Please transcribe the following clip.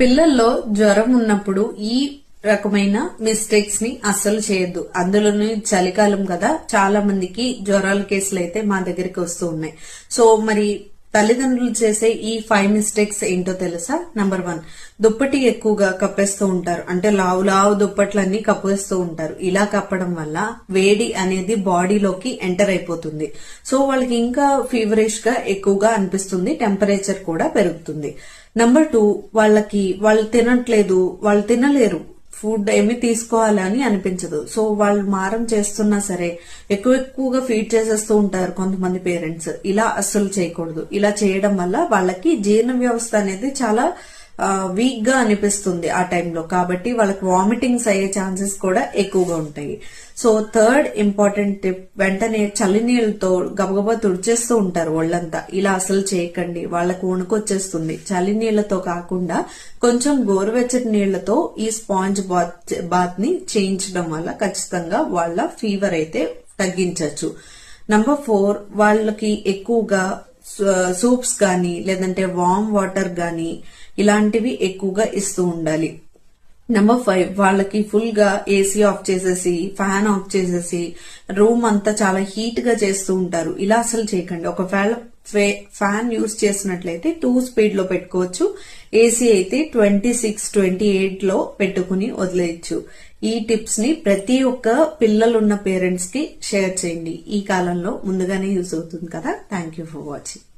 పిల్లల్లో జ్వరం ఉన్నప్పుడు ఈ రకమైన మిస్టేక్స్ని అస్సలు చేయొద్దు. అందులోనూ చలికాలం కదా చాలా మందికి జ్వరాల కేసులు అయితే మా దగ్గరికి వస్తూ ఉన్నాయి. సో మరి తల్లిదండ్రులు చేసే ఈ ఫైవ్ మిస్టేక్స్ ఏంటో తెలుసా? నంబర్ వన్ దుప్పటి ఎక్కువగా కప్పేస్తూ ఉంటారు. అంటే లావు లావు దుప్పట్లన్నీ కప్పేస్తూ ఉంటారు. ఇలా కప్పడం వల్ల వేడి అనేది బాడీలోకి ఎంటర్ అయిపోతుంది. సో వాళ్ళకి ఇంకా ఫీవరిష్గా ఎక్కువగా అనిపిస్తుంది. టెంపరేచర్ కూడా పెరుగుతుంది. నంబర్ టూ వాళ్ళకి వాళ్ళు తినట్లేదు వాళ్ళు తినలేరు. ఫుడ్ ఏమి తీసుకోవాలని అనిపించదు. సో వాళ్ళు మారం చేస్తున్నా సరే ఎక్కువ ఎక్కువగా ఫీడ్ చేసేస్తూ ఉంటారు కొంతమంది పేరెంట్స్ ఇలా అస్సలు చేయకూడదు. ఇలా చేయడం వల్ల వాళ్ళకి జీర్ణ వ్యవస్థ అనేది చాలా వీక్గా అనిపిస్తుంది ఆ టైంలో కాబట్టి వాళ్ళకి వామిటింగ్స్ అయ్యే ఛాన్సెస్ కూడా ఎక్కువగా ఉంటాయి. సో థర్డ్ ఇంపార్టెంట్ టిప్ వెంటనే చలి నీళ్ళతో గబగబా తుడిచేస్తూ ఉంటారు ఒళ్ళంతా. ఇలా అసలు చేయకండి. వాళ్ళకు వణుకొచ్చేస్తుంది. చలి నీళ్ళతో కాకుండా కొంచెం గోరువెచ్చటి నీళ్ళతో ఈ స్పాంజ్ బాత్ బాత్ని చేయించడం వల్ల ఖచ్చితంగా వాళ్ళ ఫీవర్ అయితే తగ్గించవచ్చు నంబర్ ఫోర్ వాళ్ళకి ఎక్కువగా సూప్స్ కానీ లేదంటే వామ్ వాటర్ కానీ ఇలాంటివి ఎక్కువగా ఇస్తూ ఉండాలి. నెంబర్ ఫైవ్ వాళ్ళకి ఫుల్గా ఏసీ ఆఫ్ చేసేసి ఫ్యాన్ ఆఫ్ చేసేసి రూమ్ అంతా చాలా హీట్గా చేస్తూ ఉంటారు. ఇలా అసలు చేయకండి. ఒకవేళ ఫ్యాన్ యూస్ చేసినట్లయితే టూ స్పీడ్లో పెట్టుకోవచ్చు. ఏసీ అయితే ట్వంటీ సిక్స్ ట్వంటీ ఎయిట్లో పెట్టుకుని వదిలేయచ్చు. ఈ టిప్స్ని ప్రతి ఒక్క పిల్లలున్న పేరెంట్స్కి షేర్ చేయండి. ఈ కాలంలో ముందుగానే యూజ్ అవుతుంది కదా. Thank you for watching